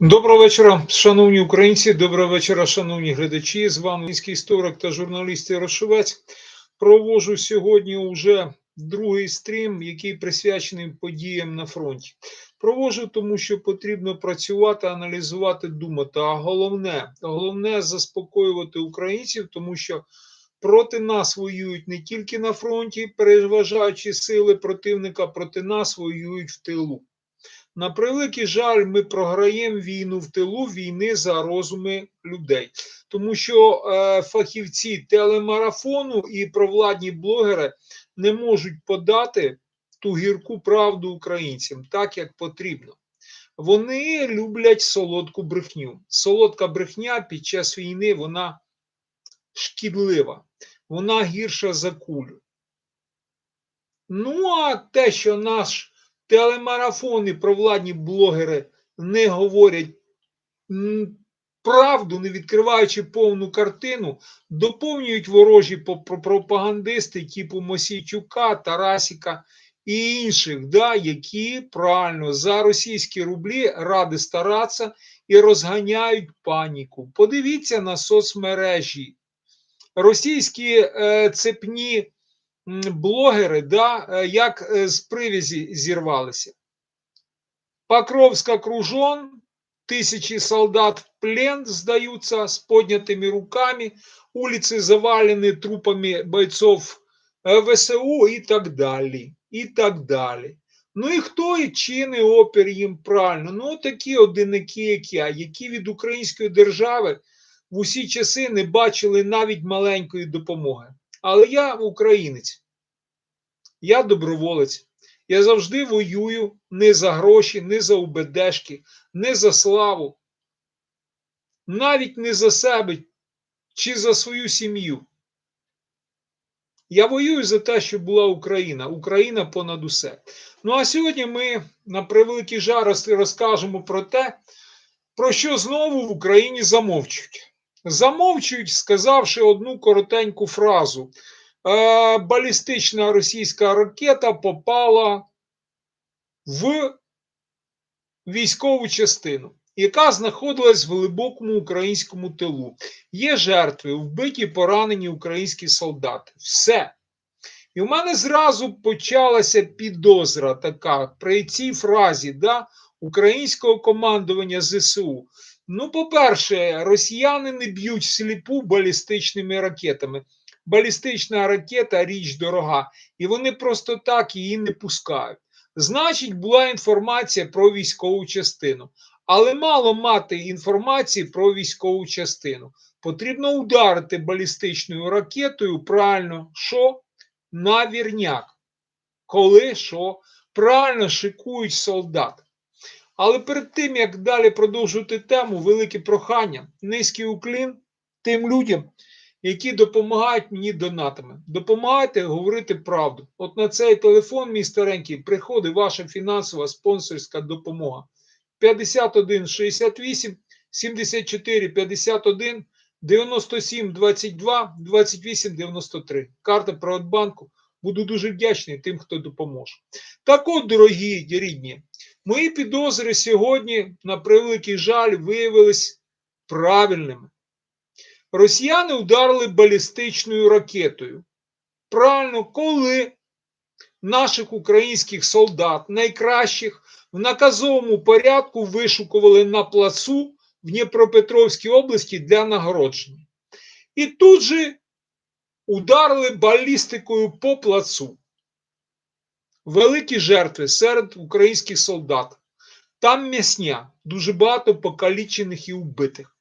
Доброго вечора, шановні українці. Доброго вечора, шановні глядачі. З вами міський історик та журналіст Ярошовець. Провожу сьогодні уже другий стрім, який присвячений подіям на фронті. Провожу, тому що потрібно працювати, аналізувати, думати. А головне, головне заспокоювати українців, тому що проти нас воюють не тільки на фронті, переважаючи сили противника, проти нас воюють в тилу. На превеликий жаль, ми програємо війну в тилу війни за розуми людей, тому що е, фахівці телемарафону і провладні блогери не можуть подати ту гірку правду українцям так, як потрібно. Вони люблять солодку брехню. Солодка брехня під час війни вона шкідлива, вона гірша за кулю. Ну, а те, що наш телемарафони провладні блогери не говорять правду, не відкриваючи повну картину, доповнюють ворожі про- пропагандисти, типу Мосійчука, Тарасіка і інших, да, які правильно за російські рублі ради старатися і розганяють паніку. Подивіться на соцмережі. Російські е, цепні блогери, да, е, як е, з привязі зірвалися. Покровськ окружен, тисячі солдат в плен здаються з поднятими руками, улицы завалены трупами бойцов е, ВСУ і так далі. І так далі. Ну і хто і чинить опір їм правильно? Ну, такі одиники, як я, які від української держави в усі часи не бачили навіть маленької допомоги. Але я українець, я доброволець. Я завжди воюю не за гроші, не за УБДшки, не за славу, навіть не за себе чи за свою сім'ю. Я воюю за те, щоб була Україна, Україна понад усе. Ну а сьогодні ми на превеликий жарості розкажемо про те, про що знову в Україні замовчують. Замовчують, сказавши одну коротеньку фразу. Е, балістична російська ракета попала в військову частину, яка знаходилась в глибокому українському тилу. Є жертви, вбиті, поранені українські солдати. Все. І в мене зразу почалася підозра така при цій фразі да, українського командування ЗСУ. Ну, по-перше, росіяни не б'ють сліпу балістичними ракетами. Балістична ракета річ дорога, і вони просто так її не пускають. Значить, була інформація про військову частину. Але мало мати інформації про військову частину. Потрібно ударити балістичною ракетою правильно, що на вірняк. Коли що правильно шикують солдат. Але перед тим, як далі продовжувати тему, велике прохання, низький уклін тим людям, які допомагають мені донатами. Допомагайте говорити правду. От на цей телефон, мій старенький, приходить ваша фінансова спонсорська допомога. 51 68 74 51 97 22 28 93. Карта Приватбанку. Буду дуже вдячний тим, хто допоможе. Так от, дорогі рідні, мої підозри сьогодні, на превеликий жаль, виявились правильними. Росіяни ударили балістичною ракетою. Правильно, коли наших українських солдат, найкращих, в наказовому порядку вишукували на плацу в Дніпропетровській області для нагородження. І тут же ударили балістикою по плацу. Великі жертви серед українських солдат. Там м'ясня, дуже багато покалічених і вбитих.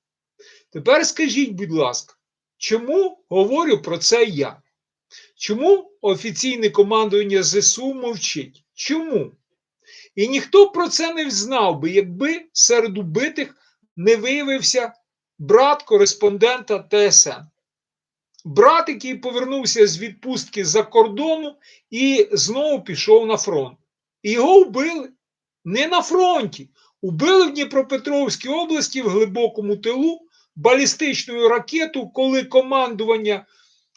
Тепер скажіть, будь ласка, чому говорю про це я? Чому офіційне командування ЗСУ мовчить? Чому? І ніхто про це не знав би, якби серед убитих не виявився брат кореспондента ТСН. Брат, який повернувся з відпустки за кордону і знову пішов на фронт. І його вбили не на фронті. Убили в Дніпропетровській області в глибокому тилу балістичною ракету, коли командування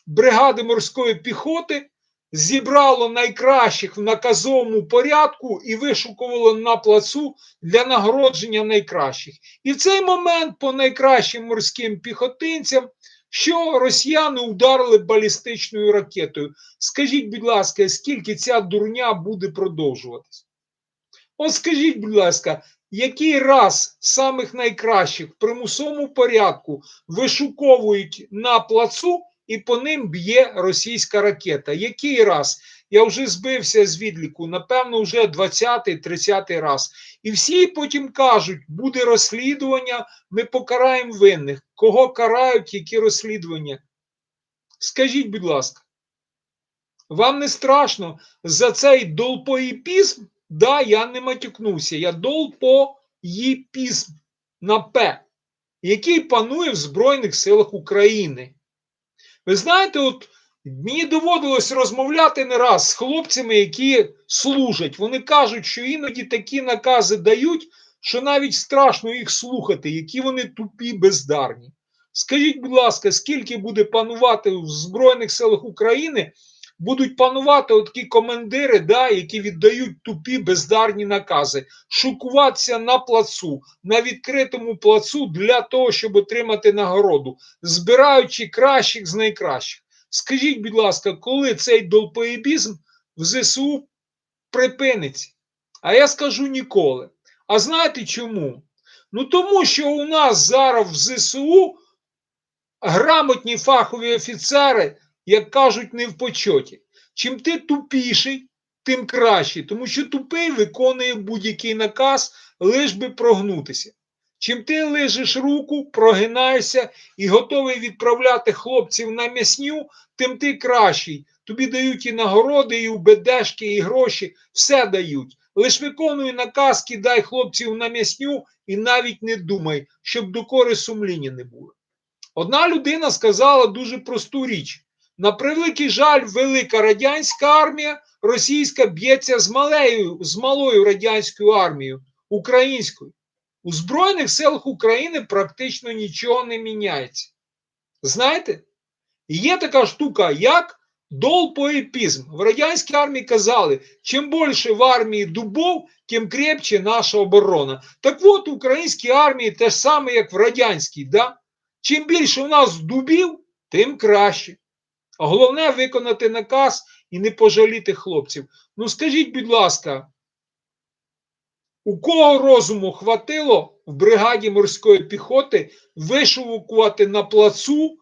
бригади морської піхоти зібрало найкращих в наказовому порядку і вишукувало на плацу для нагородження найкращих. І в цей момент по найкращим морським піхотинцям, що росіяни ударили балістичною ракетою. Скажіть, будь ласка, скільки ця дурня буде продовжуватись? От скажіть, будь ласка, який раз самих найкращих в примусовому порядку вишуковують на плацу і по ним б'є російська ракета? Який раз? Я вже збився з відліку, напевно, вже 20-30 раз. І всі потім кажуть, буде розслідування, ми покараємо винних. Кого карають, які розслідування? Скажіть, будь ласка, вам не страшно за цей долпоїпізм? Да, я не матюкнувся. Я долпоїпізм на П, який панує в Збройних силах України. Ви знаєте, от мені доводилось розмовляти не раз з хлопцями, які служать. Вони кажуть, що іноді такі накази дають, що навіть страшно їх слухати, які вони тупі, бездарні. Скажіть, будь ласка, скільки буде панувати в Збройних силах України? Будуть панувати такі командири, да, які віддають тупі бездарні накази, шукуватися на плацу, на відкритому плацу для того, щоб отримати нагороду, збираючи кращих з найкращих. Скажіть, будь ласка, коли цей долпоєбізм в ЗСУ припиниться? А я скажу ніколи. А знаєте чому? Ну тому що у нас зараз в ЗСУ грамотні фахові офіцери, як кажуть, не в почоті. Чим ти тупіший, тим краще, тому що тупий виконує будь-який наказ, лиш би прогнутися. Чим ти лижеш руку, прогинаєшся і готовий відправляти хлопців на м'ясню, тим ти кращий. Тобі дають і нагороди, і УБДшки, і гроші, все дають. Лиш виконуй наказ, кидай хлопців на м'ясню і навіть не думай, щоб докори сумління не було. Одна людина сказала дуже просту річ: на превеликий жаль, велика радянська армія російська б'ється з малею, з малою радянською армією українською. У Збройних силах України практично нічого не міняється. Знаєте, є така штука, як долпоепізм. В радянській армії казали, чим більше в армії дубов, тим крепче наша оборона. Так от в українській армії те ж саме, як в радянській. Да? Чим більше у нас дубів, тим краще. А головне виконати наказ і не пожаліти хлопців. Ну скажіть, будь ласка, у кого розуму хватило в бригаді морської піхоти вишукувати на плацу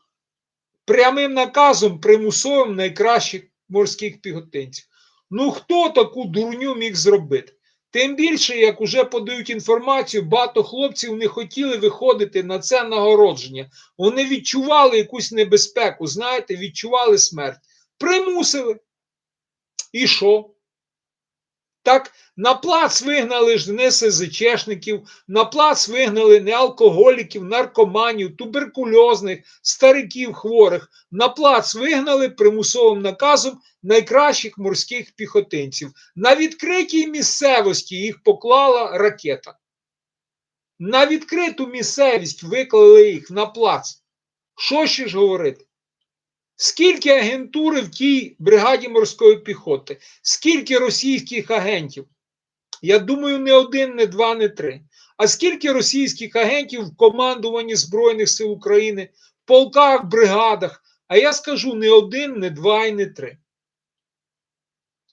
прямим наказом примусовим найкращих морських піхотинців? Ну хто таку дурню міг зробити? Тим більше, як уже подають інформацію, багато хлопців не хотіли виходити на це нагородження. Вони відчували якусь небезпеку, знаєте, відчували смерть. Примусили. І що? Так, на плац вигнали ж не СЗЧшників, на плац вигнали не алкоголіків, наркоманів, туберкульозних, стариків хворих. На плац вигнали примусовим наказом найкращих морських піхотинців. На відкритій місцевості їх поклала ракета. На відкриту місцевість виклали їх на плац. Що ще ж говорити? Скільки агентури в тій бригаді морської піхоти? Скільки російських агентів? Я думаю, не один, не два, не три. А скільки російських агентів в командуванні Збройних сил України, в полках, бригадах? А я скажу не один, не два і не три.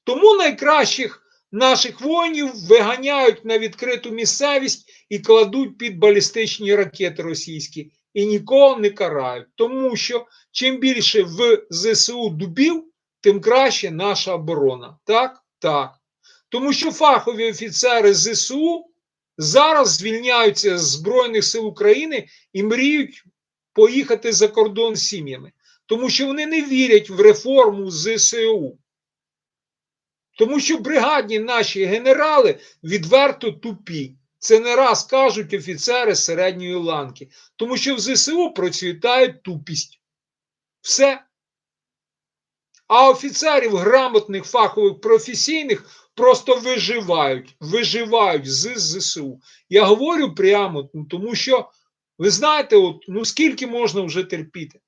Тому найкращих наших воїнів виганяють на відкриту місцевість і кладуть під балістичні ракети російські і нікого не карають. Тому що чим більше в ЗСУ дубів, тим краще наша оборона. Так? Так. Тому що фахові офіцери ЗСУ зараз звільняються з Збройних сил України і мріють поїхати за кордон з сім'ями. Тому що вони не вірять в реформу ЗСУ. Тому що бригадні наші генерали відверто тупі. Це не раз кажуть офіцери середньої ланки, тому що в ЗСУ процвітає тупість. Все. А офіцерів грамотних, фахових, професійних просто виживають, виживають з ЗСУ. Я говорю прямо, ну, тому що, ви знаєте, от, ну скільки можна вже терпіти?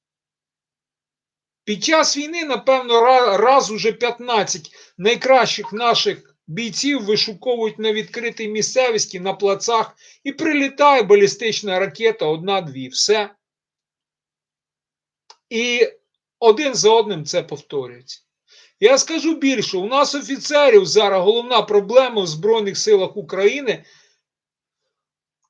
Під час війни, напевно, раз уже 15 найкращих наших бійців вишуковують на відкритій місцевості, на плацах, і прилітає балістична ракета одна-дві. Все. І один за одним це повторюється. Я скажу більше, у нас офіцерів зараз головна проблема в Збройних силах України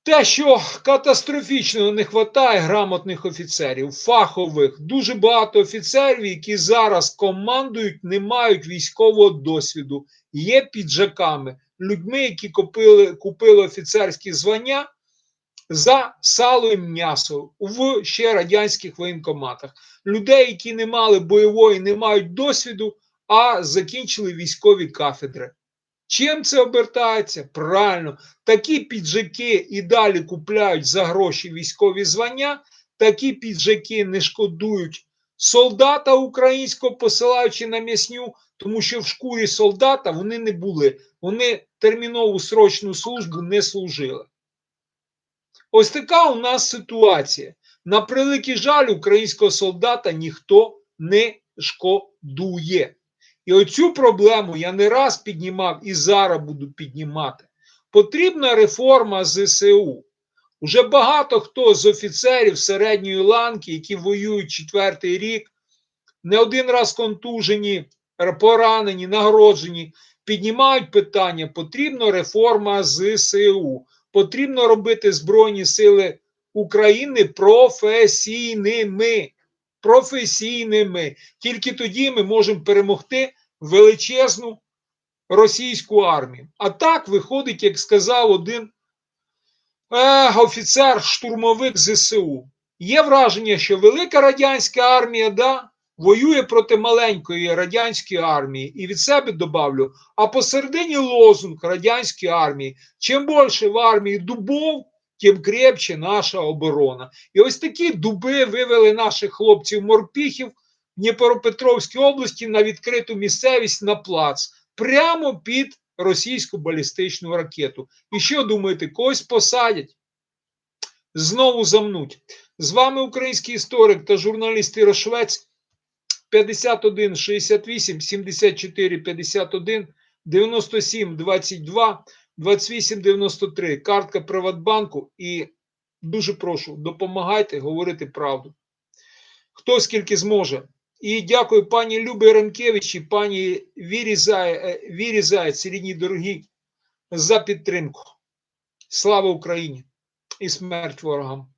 те, що катастрофічно не вистачає грамотних офіцерів, фахових. Дуже багато офіцерів, які зараз командують, не мають військового досвіду, є піджаками, людьми, які купили, купили офіцерські звання за сало і м'ясо в ще радянських воєнкоматах. Людей, які не мали бойової, не мають досвіду, а закінчили військові кафедри. Чим це обертається? Правильно, такі піджаки і далі купляють за гроші військові звання, такі піджаки не шкодують солдата українського, посилаючи на м'ясню, тому що в шкурі солдата вони не були. Вони термінову срочну службу не служили. Ось така у нас ситуація. На превеликий жаль, українського солдата ніхто не шкодує. І оцю проблему я не раз піднімав і зараз буду піднімати. Потрібна реформа ЗСУ. Уже багато хто з офіцерів середньої ланки, які воюють четвертий рік, не один раз контужені, поранені, нагороджені, піднімають питання: потрібна реформа ЗСУ. Потрібно робити Збройні Сили України професійними. Професійними. Тільки тоді ми можемо перемогти величезну російську армію. А так виходить, як сказав один е, офіцер, штурмовик ЗСУ. Є враження, що велика радянська армія да, воює проти маленької радянської армії. І від себе добавлю, а посередині лозунг радянської армії: чим більше в армії дубов, тим крепче наша оборона. І ось такі дуби вивели наших хлопців-морпіхів Дніпропетровській області на відкриту місцевість на плац, прямо під російську балістичну ракету. І що думаєте, когось посадять? Знову замнуть. З вами український історик та журналіст Іра Швець 51 68 74 51 97 22 28 93. Картка Приватбанку. І дуже прошу, допомагайте говорити правду. Хто скільки зможе. І дякую пані Любі Ренкевичі, пані Вірі, Зай, е, Вірі Заєць, рідні дорогі, за підтримку. Слава Україні і смерть ворогам!